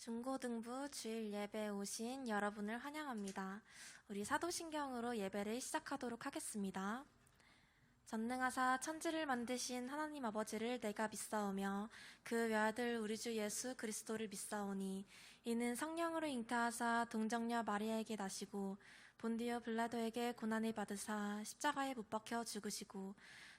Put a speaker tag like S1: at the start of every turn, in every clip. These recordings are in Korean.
S1: 중고등부 주일 예배에 오신 여러분을 환영합니다. 우리 사도신경으로 예배를 시작하도록 하겠습니다. 전능하사 천지를 만드신 하나님 아버지를 내가 믿사오며 그 외아들 우리 주 예수 그리스도를 믿사오니 이는 성령으로 잉태하사 동정녀 마리아에게 나시고 본디오 블라도에게 고난을 받으사 십자가에 못 박혀 죽으시고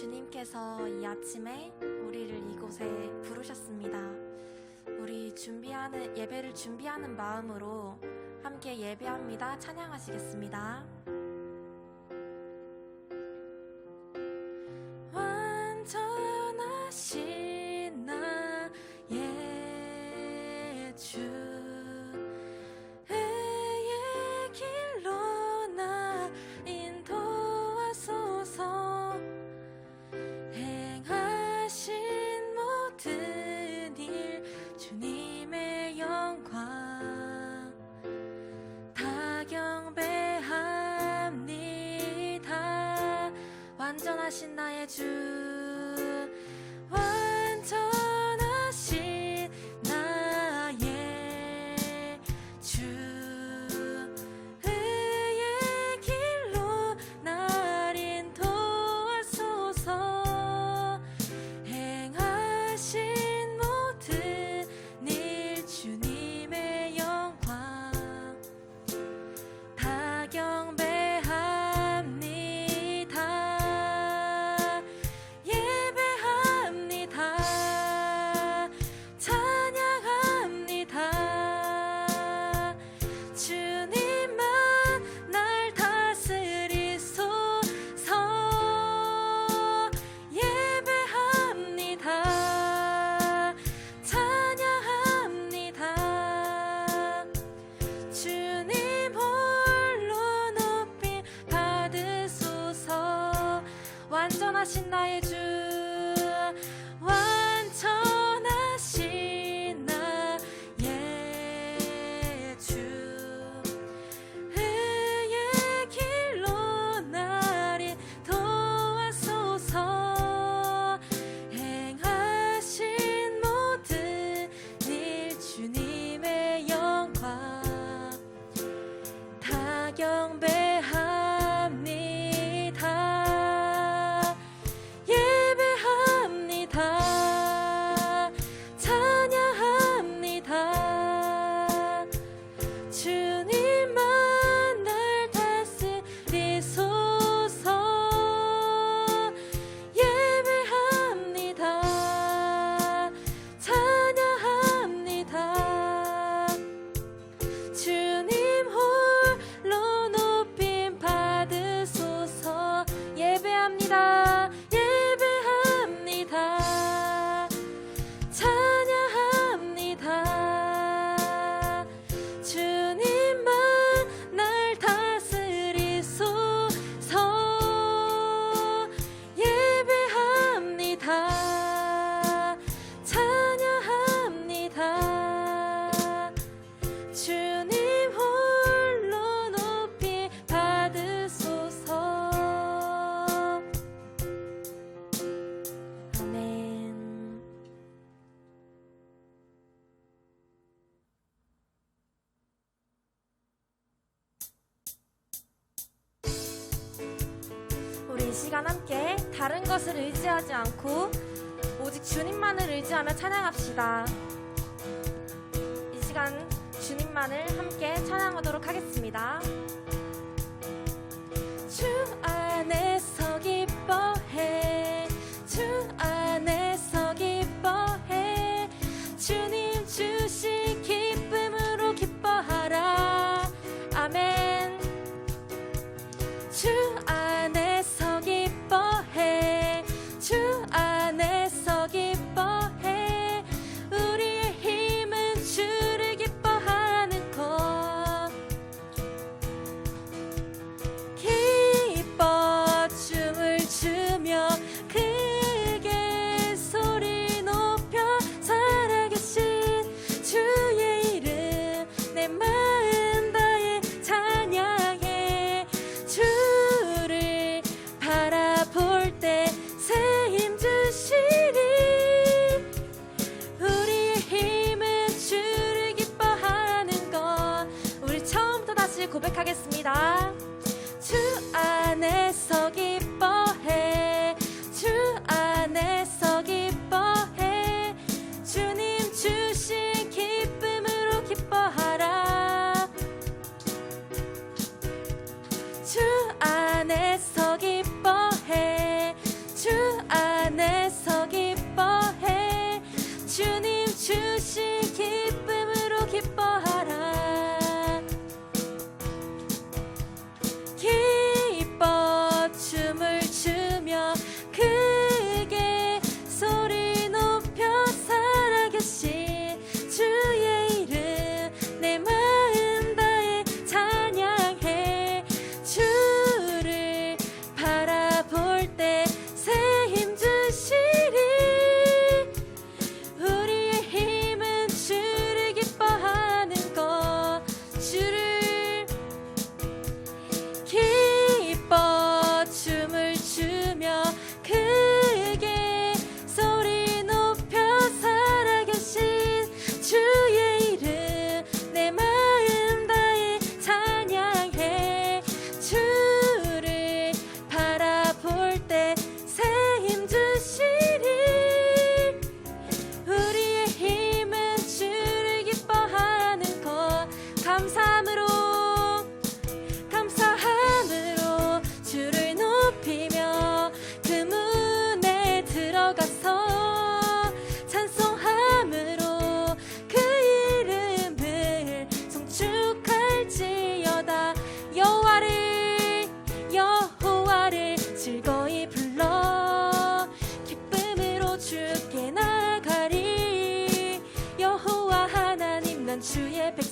S1: 주님께서 이 아침에 우리를 이곳에 부르셨습니다. 우리 준비하는 예배를 준비하는 마음으로 함께 예배합니다. 찬양하시겠습니다. 완전하신 나의 주 완전 하신 나의 시간 함께 다른 것을 의지하지 않고 오직 주님만을 의지하며 찬양합시다. 이 시간 주님만을 함께 찬양하도록 하겠습니다.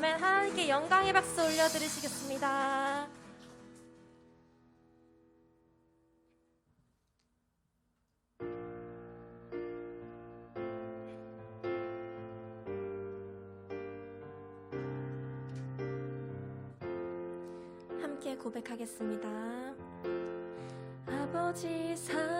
S1: 아멘. 하나님께 영광의 박수 올려드리시겠습니다. 함께 고백하겠습니다. 아버지 사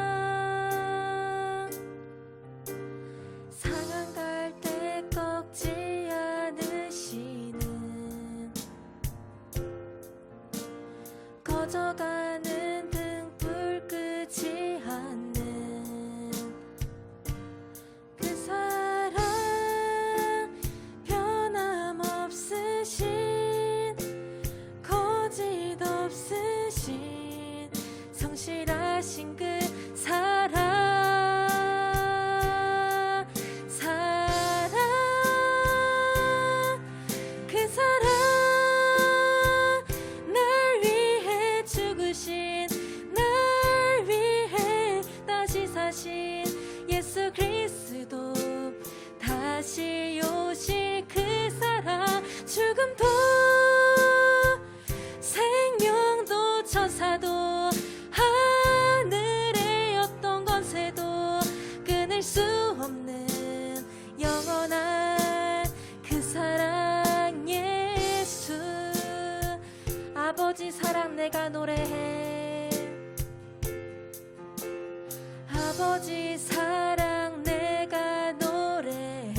S1: 아버지 사랑 내가 노래해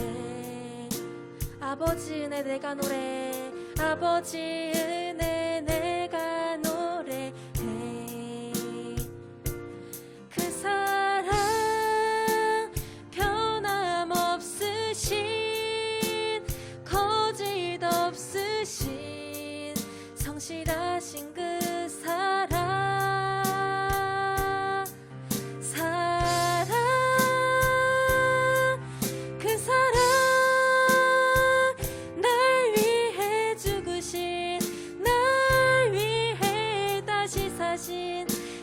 S1: 아버지 은혜 내가 노래해 아버지 은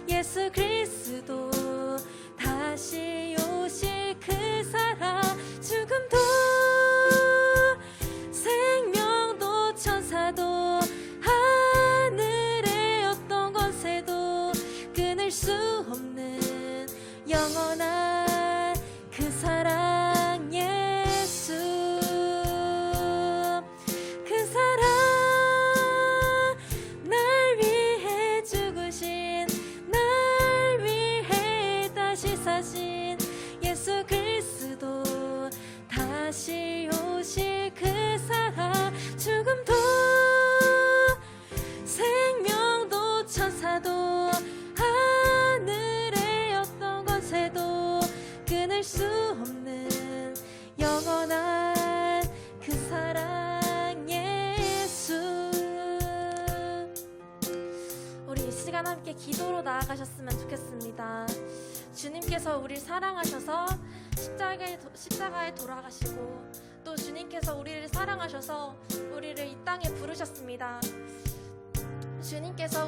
S1: 예수 그리스도. 다시 오실 그 사랑 죽음도 나아가셨으면 좋겠습니다. 주님께서 우리를 사랑하셔서 십자가에, 도- 십자가에 돌아가시고 또 주님께서 우리를 사랑하셔서 우리를 이 땅에 부르셨습니다. 주님께서